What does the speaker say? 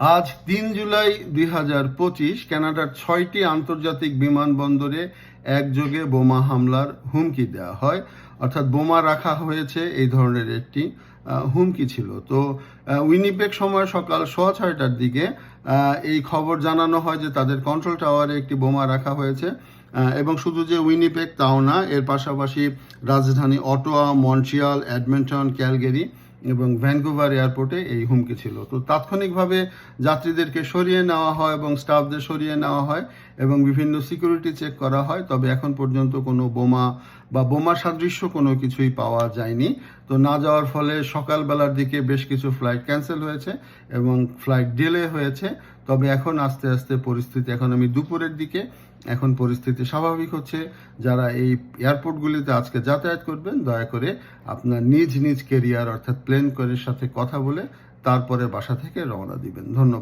আজ তিন জুলাই দুই হাজার পঁচিশ, কানাডার ছয়টি আন্তর্জাতিক বিমানবন্দরে একযোগে বোমা হামলার হুমকি দেওয়া হয়। অর্থাৎ বোমা রাখা হয়েছে এই ধরনের একটি হুমকি ছিল। তো উইনিপেক সময় সকাল সোয়া ছয়টার দিকে এই খবর জানানো হয় যে তাদের কন্ট্রোল টাওয়ারে একটি বোমা রাখা হয়েছে এবং শুধু যে উইনিপেক তাও না, এর পাশাপাশি রাজধানী অটোয়া, মন্ট্রিয়াল, অ্যাডমিন্টন, ক্যালগেরি এবং ভ্যানকুভার এয়ারপোর্টে এই হুমকি ছিল। তো তাৎক্ষণিকভাবে যাত্রীদেরকে সরিয়ে নেওয়া হয় এবং স্টাফদের সরিয়ে নেওয়া হয় এবং বিভিন্ন সিকিউরিটি চেক করা হয়, তবে এখন পর্যন্ত কোনো বোমা বা বোমা সাদৃশ্য কোনো কিছুই পাওয়া যায়নি। তো না যাওয়ার ফলে সকালবেলার দিকে বেশ কিছু ফ্লাইট ক্যান্সেল হয়েছে এবং ফ্লাইট ডিলে হয়েছে। তবে এখন আস্তে আস্তে পরিস্থিতি, এখন আমি দুপুরের দিকে, এখন পরিস্থিতি স্বাভাবিক হচ্ছে। যারা এই এয়ারপোর্টগুলিতে আজকে যাতায়াত করবেন, দয়া করে আপনার নিজ নিজ কেরিয়ার অর্থাৎ প্লেন করের সাথে কথা বলে তারপরে বাসা থেকে রওনা দিবেন। ধন্যবাদ।